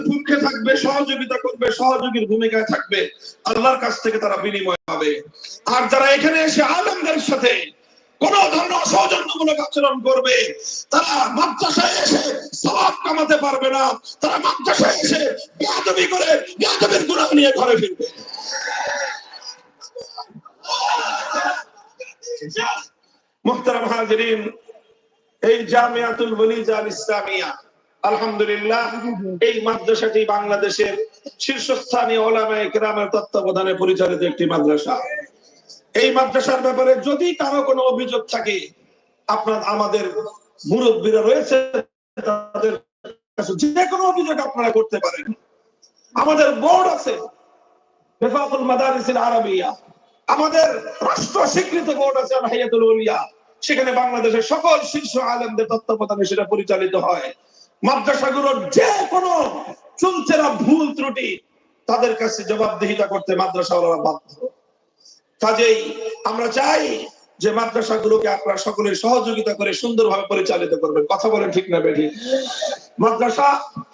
পক্ষে থাকবে, সহযোগিতা করবে, সহযোগীর ভূমিকায় থাকবে। আল্লাহর কাছ থেকে তারা বিনিময় পাবে। আর যারা এখানে এসে আলমদের সাথে কোন ধরনের অসৌজন্যমূলক আচরণ করবে, তারা মাদ্রাসায় এসে সবাব কামাতে পারবে না। তারা মাদ্রাসায় এসে বেয়াদবি করে, বেয়াদবির গুণাহ নিয়ে ঘরে ফিরবে। মুহতারাম হাজিরিন, এই জামিয়াতুল ওয়ালিজা আল ইসলামিয়া আলহামদুলিল্লাহ এই মাদ্রাসাটি বাংলাদেশের শীর্ষস্থানীয় ওলামায়ে কেরামের তত্ত্বাবধানে পরিচালিত একটি মাদ্রাসা। এই মাদ্রাসার ব্যাপারে যদি কারও কোনো অভিযোগ থাকে আপনার আমাদের মুরব্বীরা রয়েছে তাদের কাছে যে কোনো অভিযোগ আপনারা করতে পারেন। আমাদের বোর্ড আছে বেফাকুল মাদারিসিল আরাবিয়া। আমাদের রাষ্ট্র স্বীকৃত বোর্ড আছে হাইয়াতুল উলিয়া। সেখানে বাংলাদেশের সকল শীর্ষ আলেমদের তত্ত্বাবধানে সেটা পরিচালিত হয়। মাদ্রাসাগুলোর যে কোনো চুলচেরা ভুল ত্রুটি তাদের কাছে জবাবদিহিতা করতে মাদ্রাসাওয়ালারা বাধ্য। কাজেই আমরা চাই যে মাদ্রাসাগুলোকে আপনারা সকলের সহযোগিতা করে সুন্দরভাবে পরিচালিত করবেন। কথা বলেন ঠিক না বেঠিক মাদ্রাসা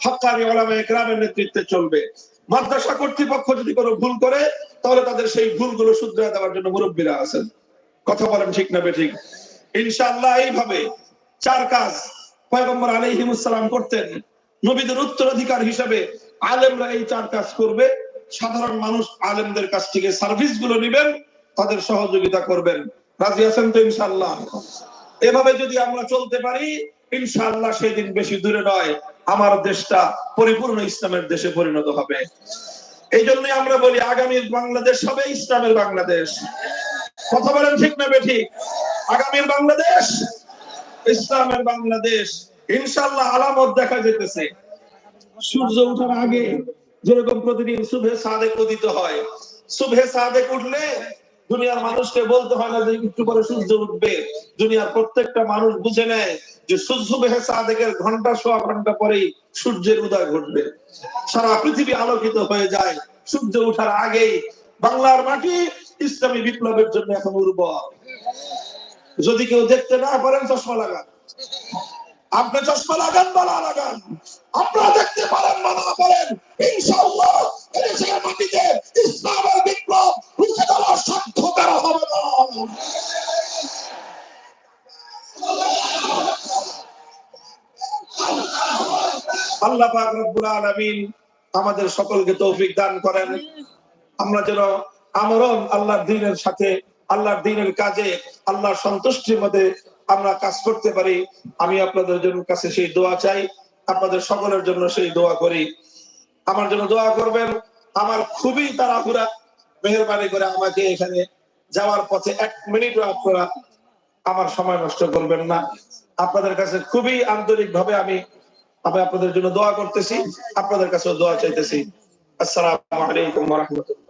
হক্কানি ওলামায়ে কেরামের নেতৃত্বে চলবে। মাদ্রাসা কর্তৃপক্ষ যদি কোনো ভুল করে, তাহলে তাদের সেই ভুলগুলো শুধরে দেওয়ার জন্য মুরব্বীরা আছেন। কথা বলেন ঠিক না বেঠিক ইনশাআল্লাহ এইভাবে চার কাজ পয়গম্বর আলাইহিমুসসালাম করতেন। নবীদের উত্তরাধিকার হিসেবে আলেমরা এই চার কাজ করবে। সাধারণ মানুষ আলেমদের কাছ থেকে সার্ভিসগুলো নেবেন, তাদের সহযোগিতা করবেন। রাজি আছেন তো ইনশাআল্লাহ? এভাবে যদি আমরা চলতে পারি, ইনশাআল্লাহ সেদিন বেশি দূরে নয়, আমার দেশটা পরিপূর্ণ ইসলামের দেশে পরিণত হবে। এই জন্যই আমরা বলি আগামীর বাংলাদেশ হবে ইসলামের বাংলাদেশ। কথা বলেন ঠিক না বেঠিক আগামীর বাংলাদেশ ইসলামের বাংলাদেশ, ইনশাআল্লাহ আলামত দেখা যেতেছে। সূর্য ওঠার আগে যেরকম প্রতিদিন শুভে সাদেক উদিত হয়, শুভে সাদেক উঠলে দুনিয়ার মানুষকে বলতে হয় না যে একটু পরে সূর্য উঠবে। দুনিয়ার প্রত্যেকটা মানুষ বুঝে নেয় যে সূর্য সাদেকের ঘণ্টা, সোয়া ঘণ্টা পরেই সূর্যের উদয় ঘটবে। সারা পৃথিবী আলোকিত হয়ে যায়। সূর্য ওঠার আগেই বাংলার মাটি ইসলামী বিপ্লবের জন্য এখন উর্বর। যদি কেউ দেখতে না পারেন চশমা লাগান। আপনি চশমা লাগান বালা লাগান। আপনারা দেখতে পারেন বা না পারেন মাটিতে ইসলামের বিপ্লব রুখে দেওয়ার কারও হবে না। আল্লাহ পাক রব্বুল আলামিন আমাদের সকলকে তৌফিক দান করেন। আমরা যেন আমরণ আল্লাহর দিনের সাথে আল্লাহর দিনের কাজে আল্লাহর সন্তুষ্টির মধ্যে আমরা কাজ করতে পারি। আমি আপনাদের জন্য কাছে সেই দোয়া চাই। আপনাদের সকলের জন্য সেই দোয়া করি। আমার জন্য দোয়া করবেন। আমার খুবই তাড়াহুড়া। মেহরবানি করে আমাকে এখানে যাওয়ার পথে এক মিনিটও আপনারা আমার সময় নষ্ট করবেন না। আপনাদের কাছে খুবই আন্তরিক ভাবে আমি আমি আপনাদের জন্য দোয়া করতেছি। আপনাদের কাছেও দোয়া চাইতেছি। আসসালামু আলাইকুম রাহমাতুল্লাহ।